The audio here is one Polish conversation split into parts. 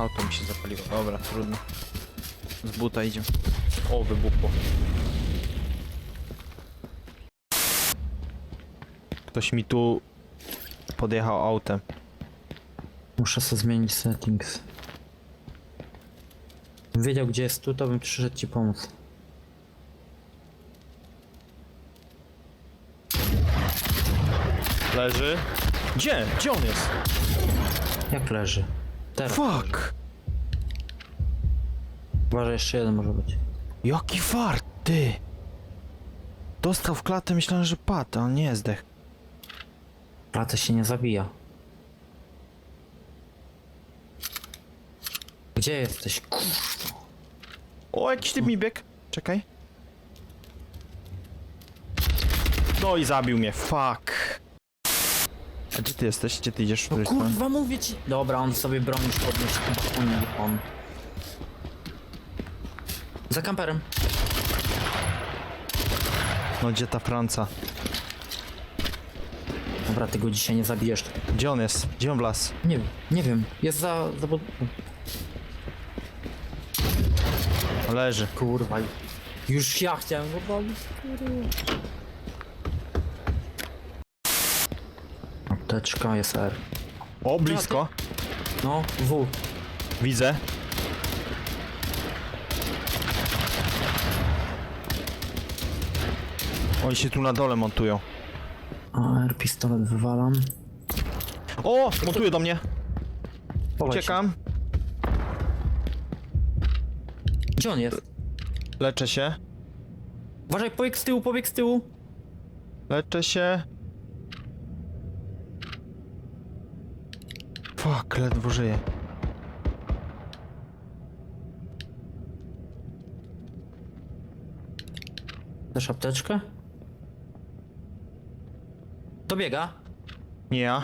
Auto mi się zapaliło. Dobra, trudno. Z buta idzie. O, wybuchło. Ktoś mi tu podjechał autem. Muszę sobie zmienić settings. Gdybym Wiedział gdzie jest tu, to bym przyszedł ci pomóc. Leży. Gdzie? Gdzie on jest? Jak leży? Teraz. Fuck! Uważaj, jeszcze jeden może być. Jaki fart, ty! Dostał w klatę, myślałem, że padł, a on nie zdech. Praca się nie zabija. Gdzie jesteś? Kurwa. O, jakiś typ mi biegł. Czekaj. No i zabił mnie, fuck. A gdzie ty jesteś? Gdzie ty idziesz? w No kurwa mówię ci. Dobra, on sobie broń już podnieść, chyba on. Za kamperem. No gdzie ta Franca? Dobra, ty go dzisiaj nie zabijesz. Gdzie on jest? Gdzie on wlazł? Nie wiem, nie wiem. Jest za... za... bud- Leży. Kurwa. Już ja chciałem go bawić. Apteczka jest R. O, blisko. No, W. Widzę. Oni się tu na dole montują. A R pistolet wywalam. O! Montuje do mnie. Uciekam. Gdzie on jest? Leczę się. Uważaj, pobieg z tyłu, pobieg z tyłu. Leczę się. Fuck, ledwo żyję. Też apteczkę? Dobiega. Nie ja.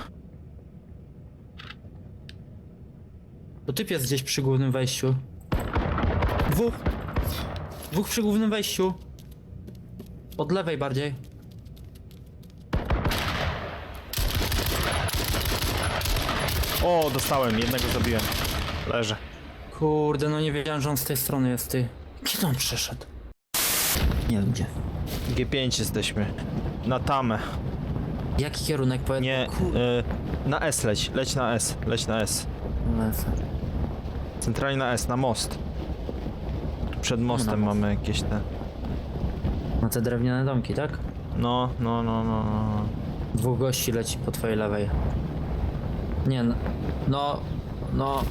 To typ jest gdzieś przy głównym wejściu. Dwóch. Dwóch przy głównym wejściu. Od lewej bardziej. O, dostałem, jednego zabiłem. Leżę. Kurde, no nie wiedziałem, że on z tej strony jest, ty. Gdzie on przeszedł? Nie wiem gdzie. G5 jesteśmy. Na tamę. Jaki kierunek powiedz? Nie, Kurde. y, na S leć, leć na S, leć na S. lecę. Centralnie na S, na most. Tu przed mostem most. mamy jakieś te... Na te drewniane domki, tak? No, no, no, no, no. Dwóch gości leci po twojej lewej. Nie, no, no, no,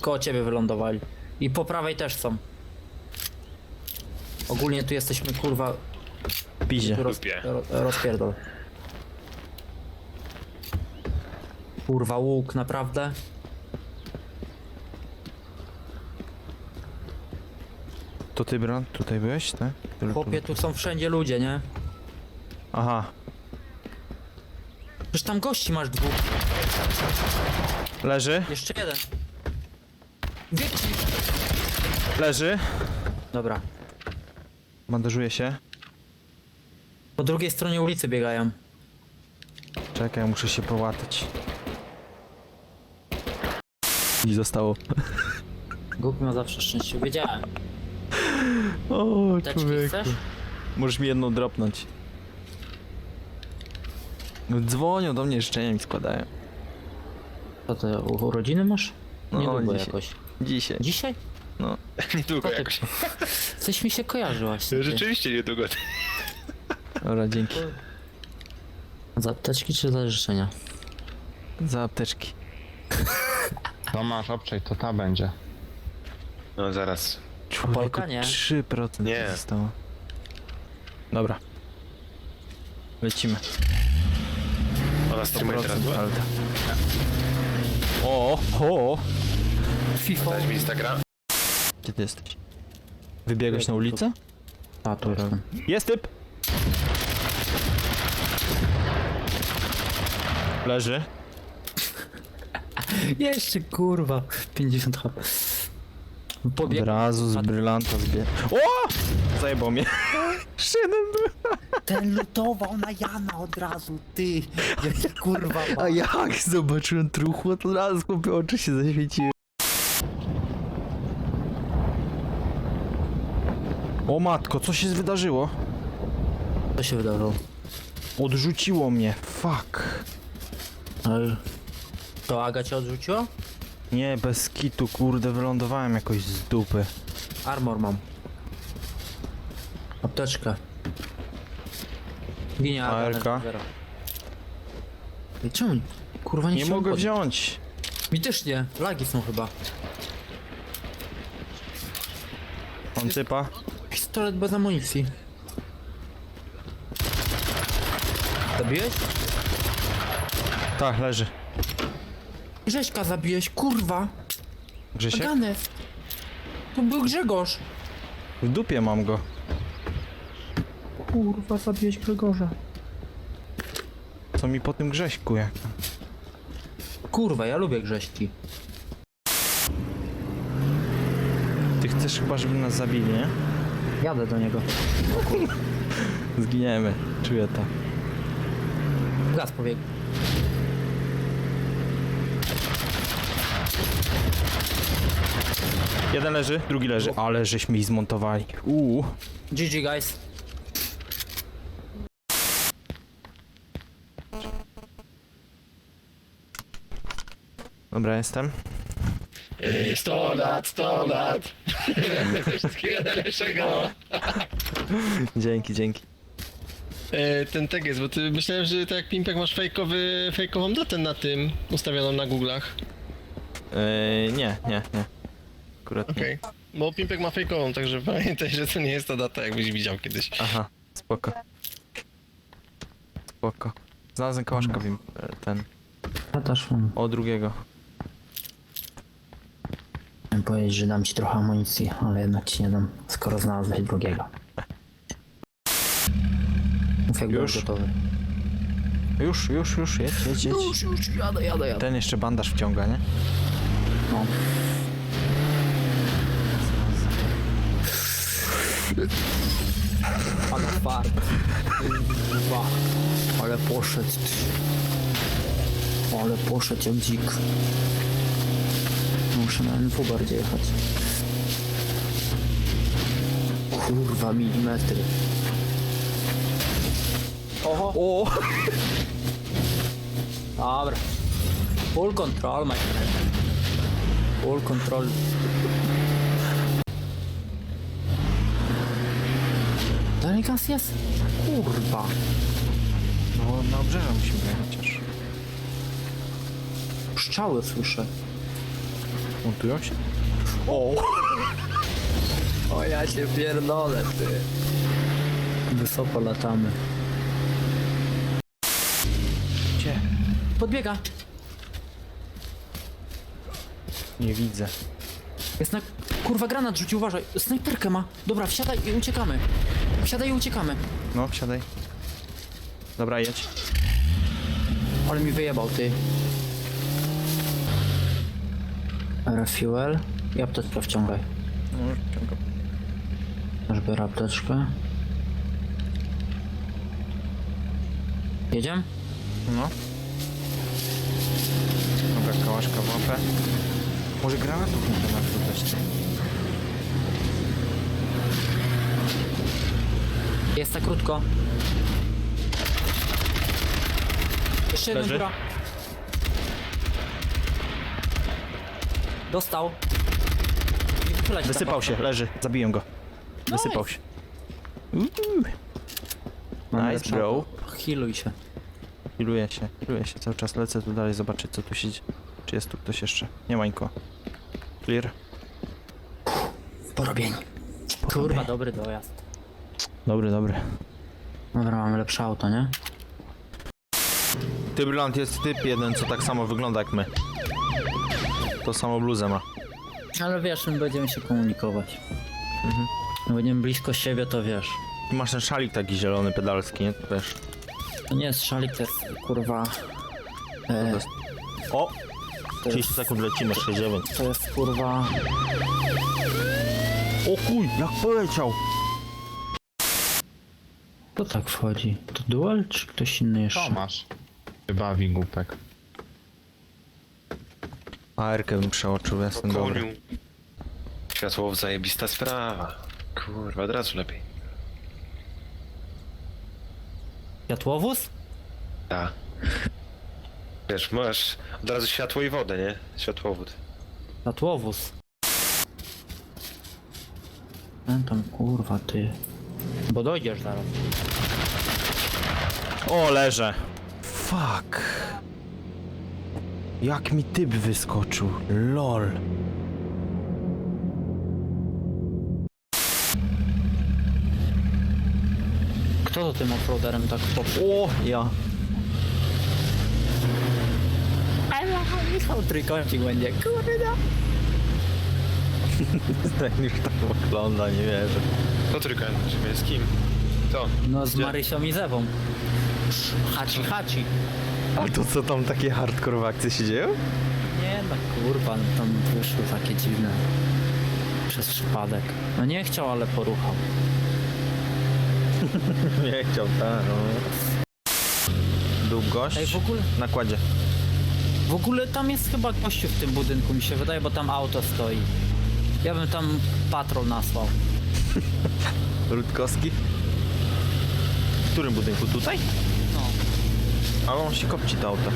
koło ciebie wylądowali. I po prawej też są. Ogólnie tu jesteśmy, kurwa, Pizie. tu roz, Dupie. ro, rozpierdol. Kurwa, łuk, naprawdę? To ty, Bran, tutaj byłeś, tak? Tyle tu- Chłopie, tu są wszędzie ludzie, nie? Aha, Przecież tam gości masz dwóch. Leży, Jeszcze jeden. Leży. Dobra. Bandażuje się. Po drugiej stronie ulicy biegają. Czekaj, muszę się połatać. I zostało. Głupi ma zawsze szczęście. Wiedziałem. O, Teczki chcesz? Możesz mi jedną dropnąć. Dzwonią do mnie, życzenia mi składają. Co ty, u- urodziny masz? No, Niedługo dzisiaj. jakoś. Dzisiaj. Dzisiaj? Niedługo Co ty? jakoś. Coś mi się kojarzy właśnie. ty. Rzeczywiście niedługo. Dobra, dzięki. Za apteczki czy za życzenia? Za apteczki. No masz obczaj, to ta będzie. No zaraz. Człowieku, Polka nie? 3% Nie. zostało. Dobra. Lecimy. Ona streamuje teraz. 100% alta. O, o, FIFA. Dać mi Instagram? Gdzie ty jesteś? Wybiegłeś na ulicę? A, tu jestem. Jest typ! Leży. Jeszcze kurwa. 50 HP. Od razu z brylanta zbie... O! Zajebał mnie. Szynem był. Ten lutował na Jana od razu, ty! Jaki kurwa. A jak zobaczyłem truchło, to raz chłopie oczy się zaświeciły. O matko, co się wydarzyło? Co się wydarzyło? Odrzuciło mnie. Fuck. Ale- To Aga cię odrzuciła? Nie, bez kitu, kurde, wylądowałem jakoś z dupy. Armor mam. Apteczkę. Ginie Aga. ARK? Ej, czemu? Kurwa nie, Nie mogę wziąć. Mi też nie. Lagi są chyba. Mam typa. Pistolet bez amunicji. Zabiłeś? Tak, leży. Grześka zabiłeś, kurwa! Grzesiek? Ganes! To był Grzegorz! W dupie mam go. Kurwa, zabiłeś Grzegorza. Co mi po tym Grześku jak? Kurwa, ja lubię Grześki. Ty chcesz chyba, żeby nas zabili, nie? Jadę do niego. Zginiemy. Czuję to. Gaz pobiegł. Jeden leży, drugi leży. Ale żeśmy ich zmontowali. Uuu. GG, guys. Dobra, jestem. 100 lat, 100 lat. Wszystkiego najlepszego. Dzięki, dzięki. E, ten tag jest, bo ty myślałem, że tak jak Pimpek masz fejkowy, fejkową datę na tym ustawioną na Google'ach. Yy, nie, nie, nie. Akurat nie. Okej. Bo Pimpek ma fejkową, także pamiętaj, że to nie jest ta data, jakbyś widział kiedyś. Aha, spoko. Spoko. Znalazłem kałaszka wiem, e, ten. Ja też mam. O drugiego. Chciałem powiedzieć, że dam ci trochę amunicji, ale jednak ci nie dam, skoro znalazłeś drugiego. Mów jak Już? byłeś gotowy. Już, już, już, jedź, jedź, jedź. Już, już, jadę, jadę, jadę. Ten jeszcze bandaż wciąga, nie? No. Ale fart. Kurwa. Ale poszedł. Ale poszedł jak dzik. Muszę na NW bardziej jechać. Kurwa, milimetry. Oho. O! Dobra. Full control, my friend. Full control. Dalej gaz jest? Kurwa. No, na obrzeże musimy jechać chociaż. Pszczały słyszę. Montują się? O! O ja się pierdolę, ty. Wysoko latamy. Gdzie? Podbiega. Nie widzę. Jest na... Kurwa, granat rzucił, uważaj. Snajperkę ma. Dobra, wsiadaj i uciekamy. Wsiadaj i uciekamy. No, wsiadaj. Dobra, jedź. Ale mi wyjebał, ty. Refuel i apteczkę wciągaj. No, już wciągam. Aż biorę apteczkę. Jedziemy? No. Dobra, kałaszka w łapę. Może granatów nie temat rzucać. Jest za krótko. Jeszcze jeden Leży. góra. Dostał. Wysypał się, leży. Zabiłem go. Wysypał się. Uuu. Nice, bro. Healuj się. Healuję się, healuję się cały czas. Lecę tu dalej zobaczyć co tu się dzieje. Czy jest tu ktoś jeszcze? Nie ma nikogo. Clear. Porobieni. Kurwa, dobry dojazd. Dobry, dobry. Dobra, mamy lepsze auto, nie? Ty Brylant jest typ jeden, co tak samo wygląda jak my. To samo bluzę ma. Ale wiesz, my będziemy się komunikować. Mhm. Będziemy blisko siebie, to wiesz. Masz ten szalik taki zielony, pedalski, nie? To wiesz. To nie jest szalik, to jest kurwa... E, jest? O! to, 30 jest, sekund lecimy, 69. to jest kurwa... O kuj, jak poleciał! To tak wchodzi. To duel, czy ktoś inny jeszcze? Tomasz. Się bawi głupek. ARkę bym przeoczył, ja jestem dobry. Koniu. Światło zajebista sprawa. Kurwa, od razu lepiej. Światłowóz? Tak. Wiesz, masz od razu światło i wodę, nie? Światłowód. Światłowóz. Ten tam kurwa ty. Bo dojdziesz zaraz. O, leżę. Fuck. Jak mi typ wyskoczył. LOL. Kto to tym offroaderem tak poprzedł? O, ja. Ale Michał trójkącik będzie, kurwa. Tak już tak wygląda, nie wierzę. To tylko żeby z kim? To. No z Gdzie? Marysią i Zewą. Haci haci. A to co tam takie hardcore akcje się dzieją? Nie no kurwa, no tam wyszły takie dziwne. Przez przypadek. No nie chciał, ale poruchał. Nie chciał, tak. No. Był gość Ej, w ogóle, na kładzie. w ogóle tam jest chyba gościu w tym budynku, mi się wydaje, bo tam auto stoi. Ja bym tam patrol nasłał. Rutkowski. W którym budynku? Tutaj? Ale on się kopci to auto.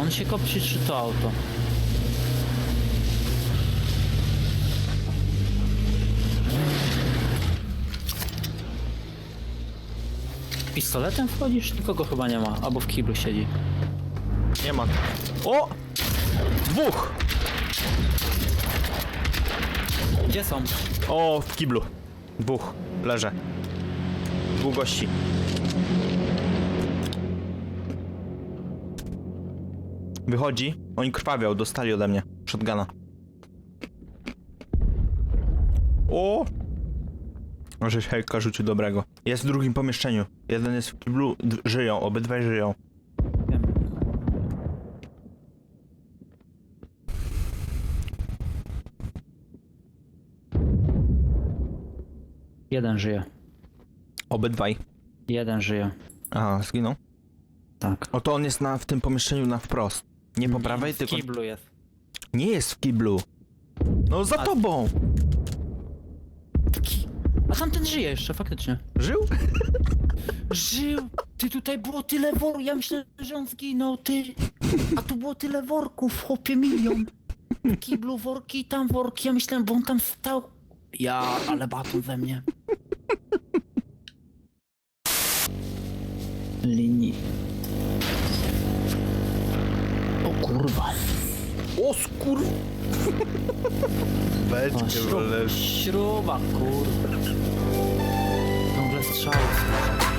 On się kopci czy to auto? Pistoletem wchodzisz? Nikogo chyba nie ma, albo w kiblu siedzi. Nie ma. O! Dwóch! Gdzie są? O, w kiblu. Dwóch. Leżę. Dwóch Wychodzi. Oni krwawią, dostali ode mnie. Shotguna. O! Może hejka rzucił dobrego. Jest w drugim pomieszczeniu. Jeden jest w kiblu, żyją, obydwaj żyją. Jeden żyje. Obydwaj. Jeden żyje. Aha, zginął. Tak. Oto on jest na, w tym pomieszczeniu na wprost. Nie po prawej, w tylko... kiblu jest. Nie jest w kiblu. No za A- tobą! A tamten żyje jeszcze, faktycznie. Żył? Żył! Ty tutaj było tyle worków, ja myślę, że on zginął, ty. A tu było tyle worków, chłopie milion. W kiblu worki, tam worki, ja myślałem, bo on tam stał. Ja, ale baton ze mnie. Linii. Kurwa. O skur... O, Beczkę śruba, śruba, kurwa. Ciągle.